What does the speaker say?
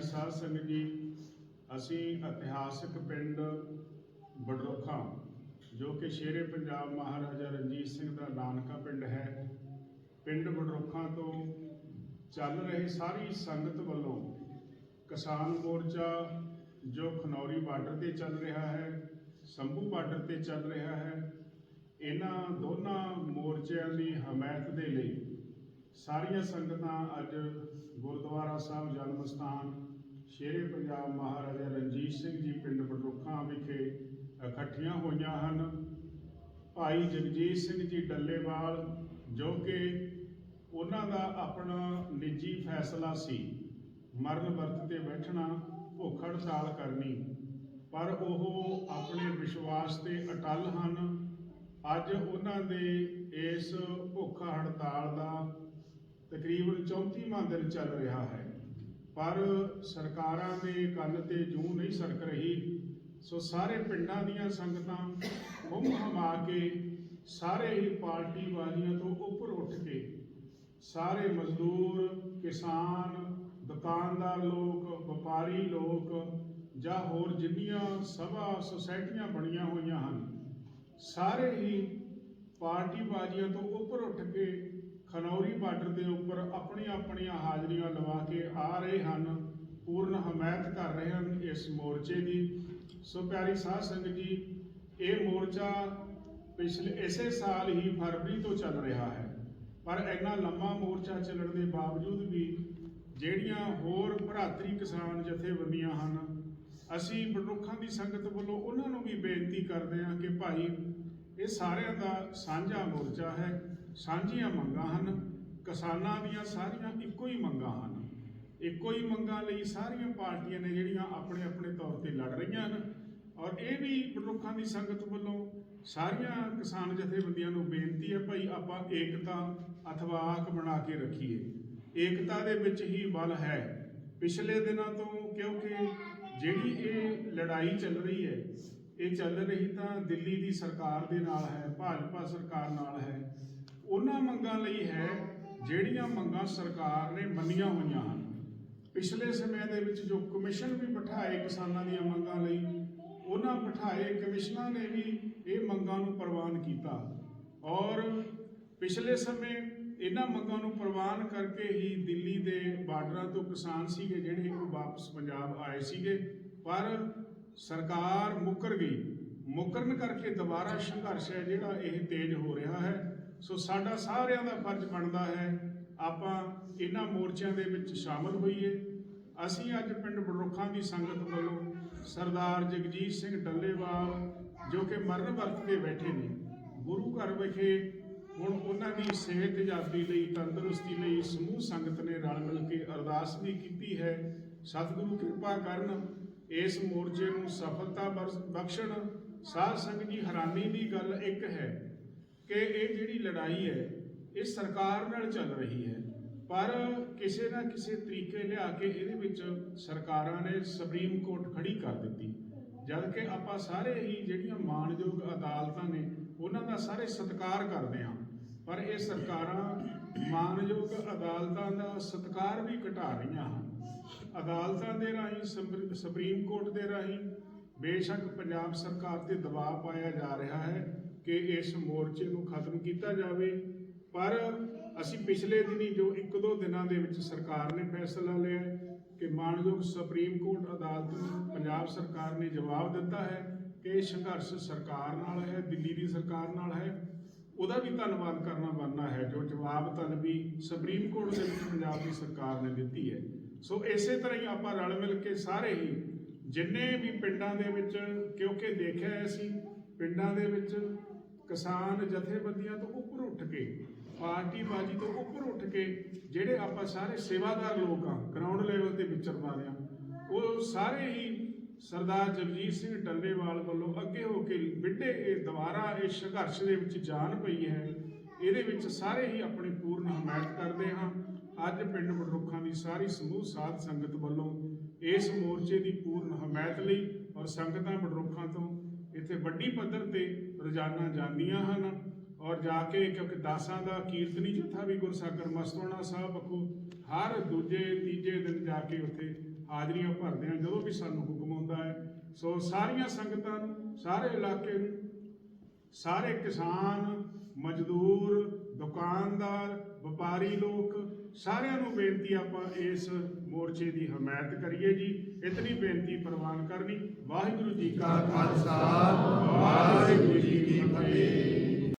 ਪਿਆਰੀ ਸਾਧ ਸੰਗਤ ਜੀ, ਅਸੀਂ ਇਤਿਹਾਸਕ ਪਿੰਡ ਬਡਰੋਖਾ, ਜੋ ਕਿ ਸ਼ੇਰੇ ਪੰਜਾਬ ਮਹਾਰਾਜਾ ਰਣਜੀਤ ਸਿੰਘ ਦਾ ਨਾਨਕਾ ਪਿੰਡ ਹੈ। ਪਿੰਡ ਬਡਰੋਖਾ ਤੋਂ ਚੱਲ ਰਹੇ ਸਾਰੀ ਸੰਗਤ ਵੱਲੋਂ ਕਿਸਾਨ ਮੋਰਚਾ, ਜੋ ਖਨੌਰੀ ਬਾਰਡਰ ਤੇ ਚੱਲ ਰਿਹਾ ਹੈ, ਸੰਭੂ ਬਾਰਡਰ ਤੇ ਚੱਲ ਰਿਹਾ ਹੈ, ਇਹਨਾਂ ਦੋਨਾਂ ਮੋਰਚਿਆਂ ਦੀ ਹਮਾਇਤ ਦੇ ਲਈ ਸਾਰੀਆਂ ਸੰਗਤਾਂ ਅੱਜ ਗੁਰਦੁਆਰਾ ਸਾਹਿਬ ਜਨਮ ਸਥਾਨ ਸ਼ੇਰੇ ਪੰਜਾਬ ਮਹਾਰਾਜਾ ਰਣਜੀਤ ਸਿੰਘ ਜੀ ਪਿੰਡ ਬਡਰੁੱਖਾਂ ਵਿਖੇ ਇਕੱਠੀਆਂ ਹੋਈਆਂ ਹਨ। ਭਾਈ ਜਗਜੀਤ ਸਿੰਘ ਜੀ ਡੱਲੇਵਾਲ, ਜੋ ਕਿ ਉਹਨਾਂ ਦਾ ਆਪਣਾ ਨਿੱਜੀ ਫੈਸਲਾ ਸੀ, ਮਰਨ ਵਰਤ ਤੇ ਬੈਠਣਾ ਭੁੱਖ ਹੜਤਾਲ ਕਰਨੀ, ਪਰ ਉਹ ਆਪਣੇ ਵਿਸ਼ਵਾਸ ਤੇ ਅਟਲ ਹਨ। ਅੱਜ ਉਹਨਾਂ ਦੇ ਇਸ ਭੁੱਖ ਹੜਤਾਲ ਦਾ ਤਕਰੀਬਨ 34ਵਾਂ ਦਿਨ ਚੱਲ ਰਿਹਾ ਹੈ। ਪਰ ਸਰਕਾਰਾਂ ਦੇ ਕੰਨ ਤੇ ਜੂੰ ਨਹੀਂ ਸਰਕ ਰਹੀ। ਸੋ ਸਾਰੇ ਪਿੰਡਾਂ ਦੀਆਂ ਸੰਗਤਾਂ ਹੁੰਮ ਹਮਾ ਕੇ ਸਾਰੇ ਹੀ ਪਾਰਟੀ ਬਾਜ਼ੀਆਂ ਤੋਂ ਉੱਪਰ ਉੱਠ ਕੇ ਸਾਰੇ ਮਜ਼ਦੂਰ, ਕਿਸਾਨ, ਦੁਕਾਨਦਾਰ ਲੋਕ, ਵਪਾਰੀ ਲੋਕ ਜਾਂ ਹੋਰ ਜਿੰਨੀਆਂ ਸਭਾ ਸੁਸਾਇਟੀਆਂ ਬਣੀਆਂ ਹੋਈਆਂ ਹਨ, ਸਾਰੇ ਹੀ ਪਾਰਟੀ ਬਾਜ਼ੀਆਂ ਤੋਂ ਉੱਪਰ ਉੱਠ ਕੇ ਖਨੌਰੀ ਬਾਰਡਰ ਦੇ ਉੱਪਰ ਆਪਣੀਆਂ ਆਪਣੀਆਂ ਹਾਜ਼ਰੀਆਂ ਲਵਾ ਕੇ ਆ ਰਹੇ ਹਨ। ਪੂਰਨ ਹਮਾਇਤ ਕਰ ਰਹੇ ਹਨ ਇਸ ਮੋਰਚੇ ਦੀ। ਸੋ ਪਿਆਰੀ ਸਾਧ ਸੰਗਤ ਜੀ, ਇਹ ਮੋਰਚਾ ਪਿਛਲੇ ਇਸੇ ਸਾਲ ਹੀ ਫਰਵਰੀ ਤੋਂ ਚੱਲ ਰਿਹਾ ਹੈ। ਪਰ ਇੰਨਾ ਲੰਮਾ ਮੋਰਚਾ ਚੱਲਣ ਦੇ ਬਾਵਜੂਦ ਵੀ ਜਿਹੜੀਆਂ ਹੋਰ ਭਰਾਤਰੀ ਕਿਸਾਨ ਜਥੇਬੰਦੀਆਂ ਹਨ, ਅਸੀਂ ਬਡਰੁੱਖਾਂ ਦੀ ਸੰਗਤ ਵੱਲੋਂ ਉਹਨਾਂ ਨੂੰ ਵੀ ਬੇਨਤੀ ਕਰਦੇ ਹਾਂ ਕਿ ਭਾਈ, ਇਹ ਸਾਰਿਆਂ ਦਾ ਸਾਂਝਾ ਮੋਰਚਾ ਹੈ। ਸਾਂਝੀਆਂ ਮੰਗਾਂ ਹਨ। ਕਿਸਾਨਾਂ ਦੀਆਂ ਸਾਰੀਆਂ ਇੱਕੋ ਹੀ ਮੰਗਾਂ ਹਨ। ਇੱਕੋ ਹੀ ਮੰਗਾਂ ਲਈ ਸਾਰੀਆਂ ਪਾਰਟੀਆਂ ਨੇ ਜਿਹੜੀਆਂ ਆਪਣੇ ਆਪਣੇ ਤੌਰ ਤੇ ਲੜ ਰਹੀਆਂ ਹਨ। ਔਰ ਇਹ ਵੀ ਮਨੁੱਖਾਂ ਦੀ ਸੰਗਤ ਵੱਲੋਂ ਸਾਰੀਆਂ ਕਿਸਾਨ ਜਥੇਬੰਦੀਆਂ ਨੂੰ ਬੇਨਤੀ ਹੈ ਭਾਈ ਆਪਾਂ ਏਕਤਾ, ਅਥਵਾਕ ਬਣਾ ਕੇ ਰੱਖੀਏ। ਏਕਤਾ ਦੇ ਵਿੱਚ ਹੀ ਬਲ ਹੈ। ਪਿਛਲੇ ਦਿਨਾਂ ਤੋਂ ਕਿਉਂਕਿ ਜਿਹੜੀ ਇਹ ਲੜਾਈ ਚੱਲ ਰਹੀ ਹੈ, ਇਹ ਚੱਲ ਰਹੀ ਤਾਂ ਦਿੱਲੀ ਦੀ ਸਰਕਾਰ ਦੇ ਨਾਲ ਹੈ, ਭਾਜਪਾ ਸਰਕਾਰ ਨਾਲ ਹੈ। ਉਹਨਾਂ ਮੰਗਾਂ ਲਈ ਹੈ, ਜਿਹੜੀਆਂ ਮੰਗਾਂ ਸਰਕਾਰ ਨੇ ਮੰਨੀਆਂ ਹੋਈਆਂ ਹਨ। ਪਿਛਲੇ ਸਮੇਂ ਦੇ ਵਿੱਚ ਜੋ ਕਮਿਸ਼ਨ ਵੀ ਬਿਠਾਏ ਕਿਸਾਨਾਂ ਦੀਆਂ ਮੰਗਾਂ ਲਈ, ਉਹਨਾਂ ਬਿਠਾਏ ਕਮਿਸ਼ਨਾਂ ਨੇ ਵੀ ਇਹ ਮੰਗਾਂ ਨੂੰ ਪ੍ਰਵਾਨ ਕੀਤਾ। ਔਰ ਪਿਛਲੇ ਸਮੇਂ ਇਹਨਾਂ ਮੰਗਾਂ ਨੂੰ ਪ੍ਰਵਾਨ ਕਰਕੇ ਹੀ ਦਿੱਲੀ ਦੇ ਬਾਰਡਰਾਂ ਤੋਂ ਕਿਸਾਨ ਸੀਗੇ, ਜਿਹੜੇ ਉਹ ਵਾਪਸ ਪੰਜਾਬ ਆਏ ਸੀਗੇ। ਪਰ ਸਰਕਾਰ ਮੁੱਕਰ ਗਈ। ਮੁੱਕਰਨ ਕਰਕੇ ਦੁਬਾਰਾ ਸੰਘਰਸ਼ ਹੈ ਜਿਹੜਾ ਇਹ ਤੇਜ਼ ਹੋ ਰਿਹਾ ਹੈ। ਸੋ ਸਾਡਾ ਸਾਰਿਆਂ ਦਾ ਫਰਜ਼ ਬਣਦਾ ਹੈ, ਆਪਾਂ ਇਹਨਾਂ ਮੋਰਚਿਆਂ ਦੇ ਵਿੱਚ ਸ਼ਾਮਲ ਹੋਈਏ। ਅਸੀਂ ਅੱਜ ਪਿੰਡ ਬੜਰੁੱਖਾਂ ਦੀ ਸੰਗਤ ਵੱਲੋਂ ਸਰਦਾਰ ਜਗਜੀਤ ਸਿੰਘ ਡੱਲੇਵਾਲ, ਜੋ ਕਿ ਮਰਨ ਵਰਤ ਤੇ ਬੈਠੇ ਨੇ, ਗੁਰੂ ਘਰ ਵਿਖੇ ਹੁਣ ਉਹਨਾਂ ਦੀ ਸਿਹਤ ਜਾਬੀ ਲਈ, ਤੰਦਰੁਸਤੀ ਲਈ ਸਮੂਹ ਸੰਗਤ ਨੇ ਰਲ ਮਿਲ ਕੇ ਅਰਦਾਸ ਵੀ ਕੀਤੀ ਹੈ। ਸਤਿਗੁਰੂ ਕਿਰਪਾ ਕਰਨ, ਇਸ ਮੋਰਚੇ ਨੂੰ ਸਫਲਤਾ ਬਖਸ਼ਣ। ਸਾਧ ਸੰਗਤ ਜੀ ਹੈਰਾਨੀ ਦੀ ਗੱਲ ਇੱਕ ਹੈ ਕਿ ਇਹ ਜਿਹੜੀ ਲੜਾਈ ਹੈ, ਇਹ ਸਰਕਾਰ ਨਾਲ ਚੱਲ ਰਹੀ ਹੈ। ਪਰ ਕਿਸੇ ਨਾ ਕਿਸੇ ਤਰੀਕੇ ਲਿਆ ਕੇ ਇਹਦੇ ਵਿੱਚ ਸਰਕਾਰਾਂ ਨੇ ਸੁਪਰੀਮ ਕੋਰਟ ਖੜੀ ਕਰ ਦਿੱਤੀ। ਜਦ ਕਿ ਆਪਾਂ ਸਾਰੇ ਹੀ ਜਿਹੜੀਆਂ ਮਾਨਯੋਗ ਅਦਾਲਤਾਂ ਨੇ, ਉਹਨਾਂ ਦਾ ਸਾਰੇ ਸਤਿਕਾਰ ਕਰਦੇ ਹਾਂ। ਪਰ ਇਹ ਸਰਕਾਰਾਂ ਮਾਣਯੋਗ ਅਦਾਲਤਾਂ ਦਾ ਸਤਿਕਾਰ ਵੀ ਘਟਾ ਰਹੀਆਂ ਹਨ। ਅਦਾਲਤਾਂ ਦੇ ਰਾਹੀਂ, ਸੁਪਰ- ਸੁਪਰੀਮ ਕੋਰਟ ਦੇ ਰਾਹੀਂ ਬੇਸ਼ੱਕ ਪੰਜਾਬ ਸਰਕਾਰ ਤੇ ਦਬਾਅ ਪਾਇਆ ਜਾ ਰਿਹਾ ਹੈ। ਕਿ ਇਸ ਮੋਰਚੇ ਨੂੰ ਖਤਮ ਕੀਤਾ ਜਾਵੇ। ਪਰ ਅਸੀਂ ਪਿਛਲੇ ਦਿਨੀ ਜੋ ਇੱਕ ਦੋ ਦਿਨਾਂ ਦੇ ਵਿੱਚ ਸਰਕਾਰ ਨੇ ਫੈਸਲਾ ਲਿਆ ਕਿ ਮਾਨਯੋਗ ਸੁਪਰੀਮ ਕੋਰਟ ਅਦਾਲਤ ਨੂੰ ਪੰਜਾਬ ਸਰਕਾਰ ਨੇ ਜਵਾਬ ਦਿੱਤਾ ਹੈ ਕਿ ਇਹ ਸੰਘਰਸ਼ ਸਰਕਾਰ ਨਾਲ ਹੈ, ਦਿੱਲੀ ਦੀ ਸਰਕਾਰ ਨਾਲ ਹੈ। ਉਹਦਾ ਵੀ ਧੰਨਵਾਦ ਕਰਨਾ ਬਣਨਾ ਹੈ, ਜੋ ਜਵਾਬ ਤਲਬੀ ਸੁਪਰੀਮ ਕੋਰਟ ਦੇ ਵਿੱਚ ਪੰਜਾਬ ਦੀ ਸਰਕਾਰ ਨੇ ਦਿੱਤੀ ਹੈ। ਸੋ ਇਸੇ ਤਰ੍ਹਾਂ ਹੀ ਆਪਾਂ ਰਲ ਮਿਲ ਕੇ ਸਾਰੇ ਹੀ ਜਿੰਨੇ ਵੀ ਪਿੰਡਾਂ ਦੇ ਵਿੱਚ, ਕਿਉਂਕਿ ਦੇਖਿਆ ਅਸੀਂ, ਪਿੰਡਾਂ ਦੇ ਵਿੱਚ ਕਿਸਾਨ ਜਥੇਬੰਦੀਆਂ ਤੋਂ ਉੱਪਰ ਉੱਠ ਕੇ ਪਾਰਟੀ ਬਾਜੀ ਤੋਂ ਉੱਪਰ ਉੱਠ ਕੇ, ਜਿਹੜੇ ਆਪਾਂ ਸਾਰੇ ਸੇਵਾਦਾਰ ਲੋਕ ਆ ਗਰਾਊਂਡ ਲੈਵਲ ਤੇ ਵਿਚਰ ਰਹੇ ਆ, ਉਹ ਸਾਰੇ ਹੀ ਸਰਦਾਰ ਜਗਜੀਤ ਸਿੰਘ ਡੱਲੇਵਾਲ ਵੱਲੋਂ ਅੱਗੇ ਹੋ ਕੇ ਵਿੱਢੇ ਇਹ ਦੁਬਾਰਾ, ਇਹ ਸੰਘਰਸ਼ ਦੇ ਵਿੱਚ ਜਾਨ ਪਈ ਹੈ। ਇਹਦੇ ਵਿੱਚ ਸਾਰੇ ਹੀ ਆਪਣੀ ਪੂਰਨ ਹਮਾਇਤ ਕਰਦੇ ਹਾਂ। ਅੱਜ ਪਿੰਡ ਬਡਰੁੱਖਾਂ ਦੀ ਸਾਰੀ ਸਮੂਹ ਸਾਧ ਸੰਗਤ ਵੱਲੋਂ ਇਸ ਮੋਰਚੇ ਦੀ ਪੂਰਨ ਹਮਾਇਤ ਲਈ ਔਰ ਸੰਗਤਾਂ ਬਡਰੁੱਖਾਂ ਤੋਂ ਇੱਥੇ ਵੱਡੀ ਪੱਧਰ ਤੇ ਰੋਜ਼ਾਨਾ ਜਾਂਦੀਆਂ ਹਨ ਔਰ ਜਾ ਕੇ ਕਿਉਂਕਿ ਦਾਸਾਂ ਦਾ ਕੀਰਤਨੀ ਜਥਾ ਵੀ ਗੁਰਸਾਗਰ ਮਸਤੋਣਾ ਸਾਹਿਬ ਅਖੋ ਹਰ ਦੂਜੇ, ਤੀਜੇ ਦਿਨ ਜਾ ਕੇ ਉੱਥੇ ਹਾਜ਼ਰੀਆਂ ਭਰਦੇ ਹਾਂ ਜਦੋਂ ਵੀ ਸਾਨੂੰ ਹੁਕਮ ਆਉਂਦਾ ਹੈ। ਸੋ ਸਾਰੀਆਂ ਸੰਗਤਾਂ ਨੂੰ, ਸਾਰੇ ਇਲਾਕੇ ਨੂੰ, ਸਾਰੇ ਕਿਸਾਨ, ਮਜ਼ਦੂਰ, ਦੁਕਾਨਦਾਰ, ਵਪਾਰੀ ਲੋਕ ਸਾਰਿਆਂ ਨੂੰ ਬੇਨਤੀ ਆਪਾਂ ਇਸ ਮੋਰਚੇ ਦੀ ਹਮਾਇਤ ਕਰੀਏ ਜੀ। ਇਤਨੀ ਬੇਨਤੀ ਪ੍ਰਵਾਨ ਕਰਨੀ। ਵਾਹਿਗੁਰੂ ਜੀ ਕਾ ਖਾਲਸਾ, ਵਾਹਿਗੁਰੂ ਜੀ ਕੀ ਫਤਿਹ।